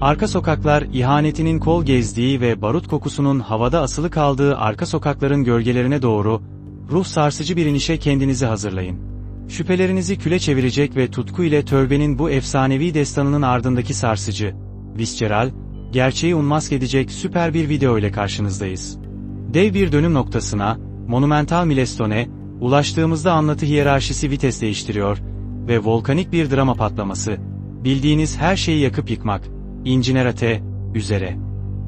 Arka sokaklar, ihanetinin kol gezdiği ve barut kokusunun havada asılı kaldığı arka sokakların gölgelerine doğru, ruh sarsıcı bir inişe kendinizi hazırlayın. Şüphelerinizi küle çevirecek ve tutku ile Törbe'nin bu efsanevi destanının ardındaki sarsıcı, visceral, gerçeği unmask edecek süper bir video ile karşınızdayız. Dev bir dönüm noktasına, monumental milestone, ulaştığımızda anlatı hiyerarşisi vites değiştiriyor ve volkanik bir drama patlaması, bildiğiniz her şeyi yakıp yıkmak, İncinerate, üzere.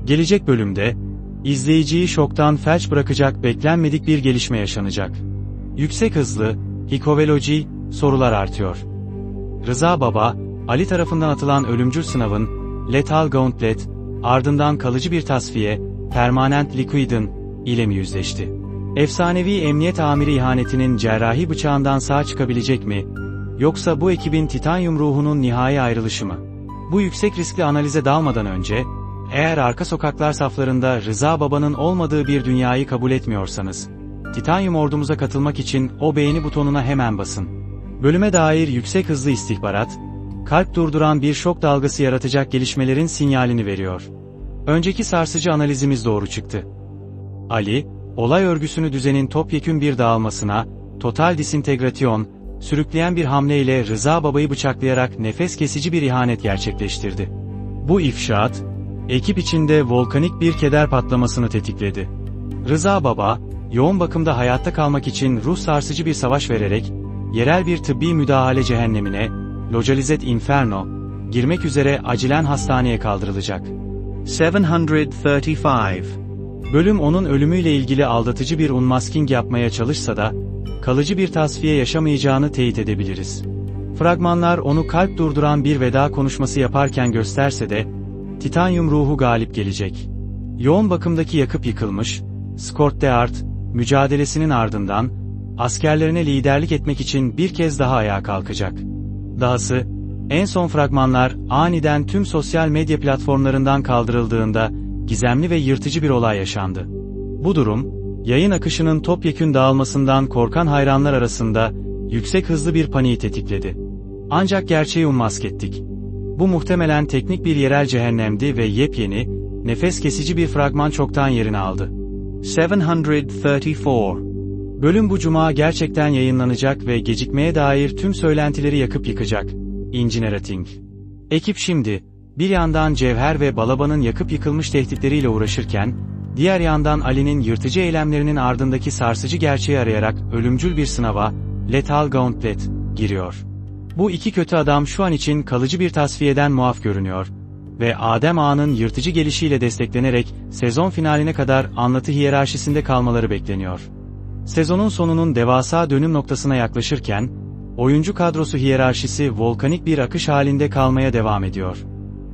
Gelecek bölümde, izleyiciyi şoktan felç bırakacak beklenmedik bir gelişme yaşanacak. Yüksek hızlı, hikoveloji, sorular artıyor. Rıza Baba, Ali tarafından atılan ölümcül sınavın, Lethal Gauntlet, ardından kalıcı bir tasfiye, Permanent Liquid'in, ile mi yüzleşti? Efsanevi emniyet amiri ihanetinin cerrahi bıçağından sağ çıkabilecek mi? Yoksa bu ekibin titanyum ruhunun nihai ayrılışı mı? Bu yüksek riskli analize dalmadan önce, eğer arka sokaklar saflarında Rıza Baba'nın olmadığı bir dünyayı kabul etmiyorsanız, Titanium ordumuza katılmak için o beğeni butonuna hemen basın. Bölüme dair yüksek hızlı istihbarat, kalp durduran bir şok dalgası yaratacak gelişmelerin sinyalini veriyor. Önceki sarsıcı analizimiz doğru çıktı. Ali, olay örgüsünü düzenin topyekün bir dağılmasına, total disintegrasyon, sürükleyen bir hamleyle Rıza Baba'yı bıçaklayarak nefes kesici bir ihanet gerçekleştirdi. Bu ifşaat, ekip içinde volkanik bir keder patlamasını tetikledi. Rıza Baba, yoğun bakımda hayatta kalmak için ruh sarsıcı bir savaş vererek, yerel bir tıbbi müdahale cehennemine, Localizet Inferno, girmek üzere acilen hastaneye kaldırılacak. 735. Bölüm onun ölümüyle ilgili aldatıcı bir unmasking yapmaya çalışsa da, kalıcı bir tasfiye yaşamayacağını teyit edebiliriz. Fragmanlar onu kalp durduran bir veda konuşması yaparken gösterse de, titanyum ruhu galip gelecek. Yoğun bakımdaki yakıp yıkılmış, Scott DeArt, mücadelesinin ardından, askerlerine liderlik etmek için bir kez daha ayağa kalkacak. Dahası, en son fragmanlar aniden tüm sosyal medya platformlarından kaldırıldığında, gizemli ve yırtıcı bir olay yaşandı. Bu durum, yayın akışının topyekün dağılmasından korkan hayranlar arasında, yüksek hızlı bir paniği tetikledi. Ancak gerçeği ummask ettik. Bu muhtemelen teknik bir yerel cehennemdi ve yepyeni, nefes kesici bir fragman çoktan yerini aldı. 734. Bölüm bu cuma gerçekten yayınlanacak ve gecikmeye dair tüm söylentileri yakıp yıkacak. Incinerating. Ekip şimdi, bir yandan Cevher ve Balaba'nın yakıp yıkılmış tehditleriyle uğraşırken, diğer yandan Ali'nin yırtıcı eylemlerinin ardındaki sarsıcı gerçeği arayarak ölümcül bir sınava, Lethal Gauntlet, giriyor. Bu iki kötü adam şu an için kalıcı bir tasfiyeden muaf görünüyor ve Adem Ağa'nın yırtıcı gelişiyle desteklenerek sezon finaline kadar anlatı hiyerarşisinde kalmaları bekleniyor. Sezonun sonunun devasa dönüm noktasına yaklaşırken, oyuncu kadrosu hiyerarşisi volkanik bir akış halinde kalmaya devam ediyor.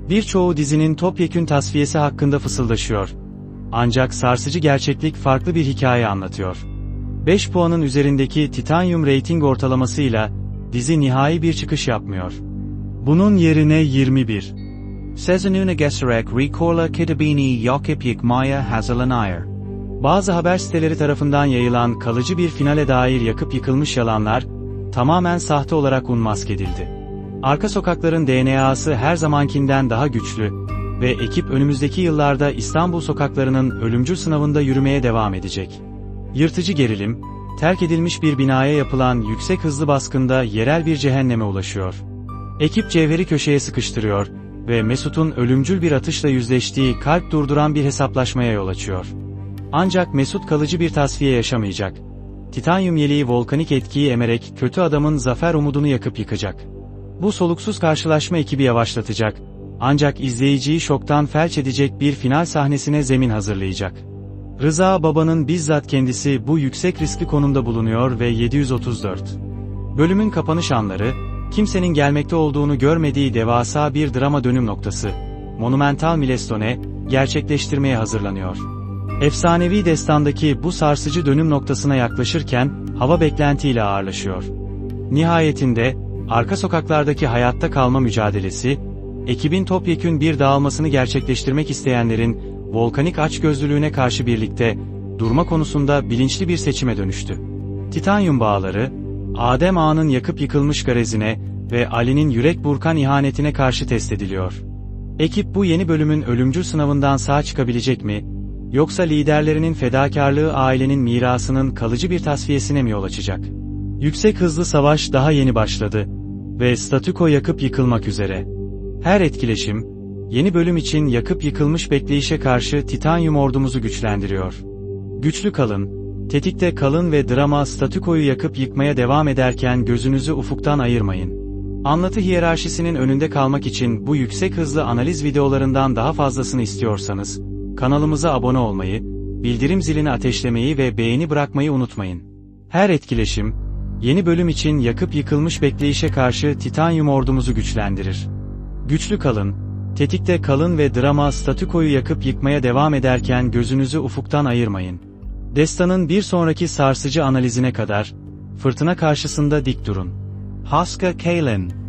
Birçoğu dizinin topyekün tasfiyesi hakkında fısıldaşıyor. Ancak sarsıcı gerçeklik farklı bir hikaye anlatıyor. 5 puanın üzerindeki Titanium rating ortalamasıyla dizi nihai bir çıkış yapmıyor. Bunun yerine 21. Sezonuna geçerek rekorla kitabini yakıp yıkmaya hazırlanıyor. Bazı haber siteleri tarafından yayılan kalıcı bir finale dair yakıp yıkılmış yalanlar, tamamen sahte olarak unmask edildi. Arka sokakların DNA'sı her zamankinden daha güçlü ve ekip önümüzdeki yıllarda İstanbul sokaklarının ölümcül sınavında yürümeye devam edecek. Yırtıcı gerilim, terk edilmiş bir binaya yapılan yüksek hızlı baskında yerel bir cehenneme ulaşıyor. Ekip Cevher'i köşeye sıkıştırıyor ve Mesut'un ölümcül bir atışla yüzleştiği kalp durduran bir hesaplaşmaya yol açıyor. Ancak Mesut kalıcı bir tasfiye yaşamayacak. Titanyum yeleği volkanik etkiyi emerek kötü adamın zafer umudunu yakıp yıkacak. Bu soluksuz karşılaşma ekibi yavaşlatacak, ancak izleyiciyi şoktan felç edecek bir final sahnesine zemin hazırlayacak. Rıza Baba'nın bizzat kendisi bu yüksek riskli konumda bulunuyor ve 734. Bölümün kapanış anları, kimsenin gelmekte olduğunu görmediği devasa bir drama dönüm noktası, monumental milestone, gerçekleştirmeye hazırlanıyor. Efsanevi destandaki bu sarsıcı dönüm noktasına yaklaşırken, hava beklentiyle ağırlaşıyor. Nihayetinde, arka sokaklardaki hayatta kalma mücadelesi, ekibin topyekün bir dağılmasını gerçekleştirmek isteyenlerin, volkanik açgözlülüğüne karşı birlikte, durma konusunda bilinçli bir seçime dönüştü. Titanyum bağları, Adem Ağa'nın yakıp yıkılmış garezine ve Ali'nin yürek burkan ihanetine karşı test ediliyor. Ekip bu yeni bölümün ölümcül sınavından sağ çıkabilecek mi? Yoksa liderlerinin fedakarlığı ailenin mirasının kalıcı bir tasfiyesine mi yol açacak? Yüksek hızlı savaş daha yeni başladı ve statüko yakıp yıkılmak üzere. Her etkileşim, yeni bölüm için yakıp yıkılmış bekleyişe karşı titanyum ordumuzu güçlendiriyor. Güçlü kalın, tetikte kalın ve drama statükoyu yakıp yıkmaya devam ederken gözünüzü ufuktan ayırmayın. Anlatı hiyerarşisinin önünde kalmak için bu yüksek hızlı analiz videolarından daha fazlasını istiyorsanız, kanalımıza abone olmayı, bildirim zilini ateşlemeyi ve beğeni bırakmayı unutmayın. Her etkileşim, yeni bölüm için yakıp yıkılmış bekleyişe karşı titanyum ordumuzu güçlendirir. Güçlü kalın, tetikte kalın ve drama statükoyu yakıp yıkmaya devam ederken gözünüzü ufuktan ayırmayın. Destanın bir sonraki sarsıcı analizine kadar, fırtına karşısında dik durun. Hoska Kalin.